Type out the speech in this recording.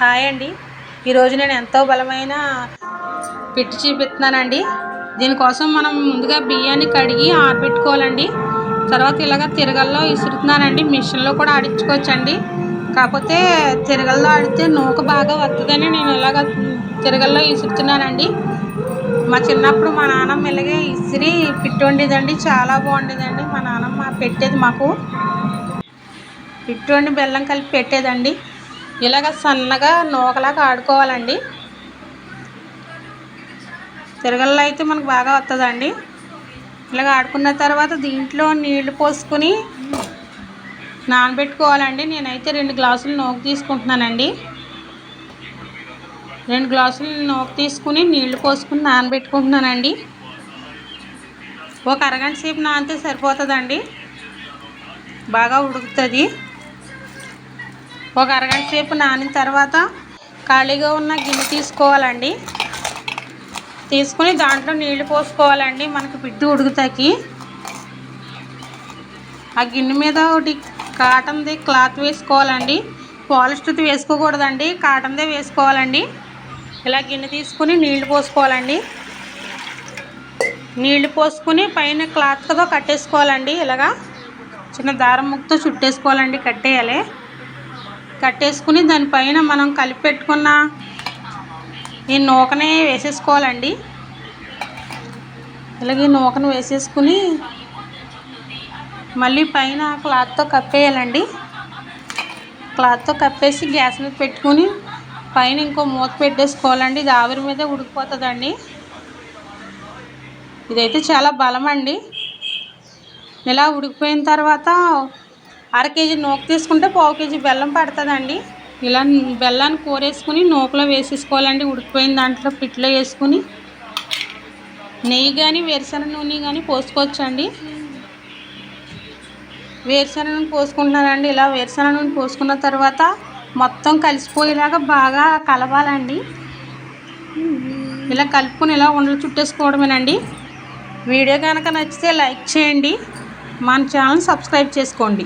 Hi అండి. ఈరోజు నేను ఎంతో బలమైన పిట్టి చూపిస్తున్నానండి. దీనికోసం మనం ముందుగా బియ్యాన్ని కడిగి ఆరబెట్టుకోవాలండి. తర్వాత ఇలాగ తిరగల్లో ఇసురుతున్నానండి. మిషన్లో కూడా ఆడించుకోవచ్చండి. కాకపోతే తిరగల్లో ఆడితే నూక బాగా వస్తుందని నేను ఇలాగ తిరగల్లో ఇసురుతున్నానండి. మా చిన్నప్పుడు మా నాన్నమ్మ ఇలాగే ఇసిరి పిట్టు వండేదండి. చాలా బాగుండేదండి. మా నాన్నమ్మ పెట్టేది మాకు. పిట్టు వండి బెల్లం కలిపి పెట్టేదండి. ఇలాగ సన్నగా నూకలాగా ఆడుకోవాలండి. తిరగల్లో అయితే మనకు బాగా వస్తుందండి ఇలాగ ఆడుకున్న తర్వాత దీంట్లో నీళ్ళు పోసుకుని నానబెట్టుకోవాలండి. నేనైతే రెండు గ్లాసులు నూక తీసుకుంటున్నానండి. రెండు గ్లాసులు నూక తీసుకుని నీళ్ళు పోసుకుని నానబెట్టుకుంటున్నానండి. ఒక అరగంట సేపు నానితే సరిపోతుందండి. బాగా ఉడుకుతుంది. ఒక అరగంట సేపు నానిన తర్వాత ఖాళీగా ఉన్న గిన్నె తీసుకోవాలండి. తీసుకుని దాంట్లో నీళ్ళు పోసుకోవాలండి. మనకు పిట్టి ఉడుకుతాకి. ఆ గిన్నె మీద ఒకటి కాటన్ది క్లాత్ వేసుకోవాలండి. పాలిస్టర్ది వేసుకోకూడదండి. కాటన్దే వేసుకోవాలండి. ఇలా గిన్నె తీసుకుని నీళ్ళు పోసుకోవాలండి. నీళ్ళు పోసుకుని పైన క్లాత్తో కట్టేసుకోవాలండి. ఇలాగా చిన్న దారం ముక్కతో చుట్టేసుకోవాలండి కట్టేయాలి. కట్టేసుకుని దానిపైన మనం కలిపి పెట్టుకున్న ఈ నూకనే వేసేసుకోవాలండి. ఇలాగే ఈ నూకను వేసేసుకుని మళ్ళీ పైన క్లాత్తో కప్పేయాలండి. క్లాత్తో కప్పేసి గ్యాస్ మీద పెట్టుకుని పైన ఇంకో మూత పెట్టేసుకోవాలండి. ఇది ఆవిరి మీద ఉడికిపోతుందండి. ఇదైతే చాలా బలం అండి ఇలా ఉడికిపోయిన తర్వాత అర కేజీ నూక తీసుకుంటే పావు కేజీ బెల్లం పడుతుందండి. ఇలా బెల్లాన్ని కూరేసుకుని నూకలో వేసేసుకోవాలండి. ఉడికిపోయిన దాంట్లో పిట్లో వేసుకుని నెయ్యి కానీ వేరుశనగ నూనె కానీ పోసుకోవచ్చండి. వేరుశనగ నూనె పోసుకుంటున్నానండి ఇలా వేరుశనగ నూనె పోసుకున్న తర్వాత మొత్తం కలిసిపోయేలాగా బాగా కలవాలండి. ఇలా కలుపుకొని ఇలా ఉండలు చుట్టేసుకోవడమేనండి. వీడియో కనుక నచ్చితే లైక్ చేయండి. మన ఛానల్ సబ్స్క్రైబ్ చేసుకోండి.